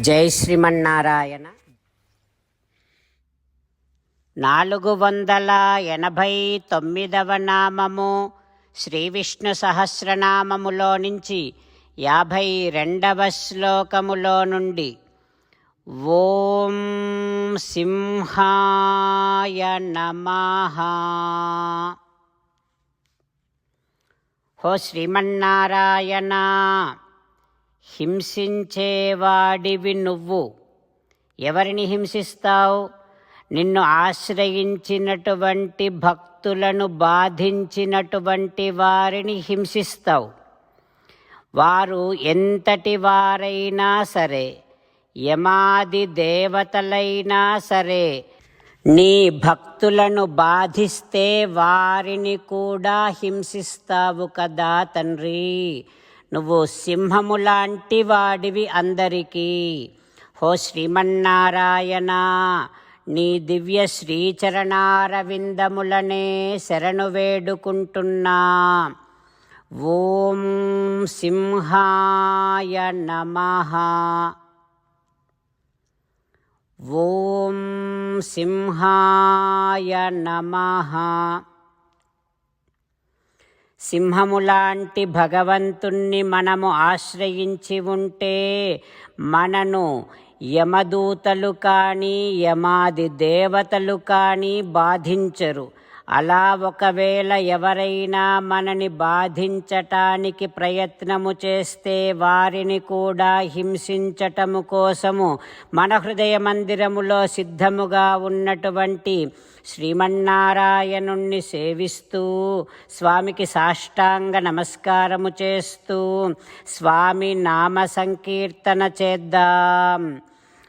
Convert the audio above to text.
జై శ్రీమన్నారాయణ. నాలుగు వందల ఎనభై తొమ్మిదవ నామము శ్రీ విష్ణు సహస్రనామములో నుంచి యాభై రెండవ శ్లోకములో నుండి ఓం సింహాయ నమః. హో శ్రీమన్నారాయణ. హింసించేవాడివి నువ్వు. ఎవరిని హింసిస్తావు? నిన్ను ఆశ్రయించినటువంటి భక్తులను బాధించినటువంటి వారిని హింసిస్తావు. వారు ఎంతటి వారైనా సరే యమాది దేవతలైనా సరే నీ భక్తులను బాధిస్తే వారిని కూడా హింసిస్తావు కదా తండ్రి. నువ్వు సింహము లాంటి వాడివి అందరికీ. హో శ్రీమన్నారాయణ నీ దివ్య శ్రీచరణారవిందములనే శరణు వేడుకుంటున్నా. ఓం సింహాయ నమః. ఓం సింహాయ నమః. సింహములాంటి భగవంతుణ్ణి మనము ఆశ్రయించి ఉంటే మనను యమదూతలు కానీ యమాది దేవతలు కానీ బాధించరు. అలా ఒకవేళ ఎవరైనా మనని బాధించటానికి ప్రయత్నము చేస్తే వారిని కూడా హింసించటము కోసము మన హృదయ మందిరములో సిద్ధముగా ఉన్నటువంటి శ్రీమన్నారాయణుణ్ణి సేవిస్తూ స్వామికి సాష్టాంగ నమస్కారము చేస్తూ స్వామి నామ సంకీర్తన చేద్దాం.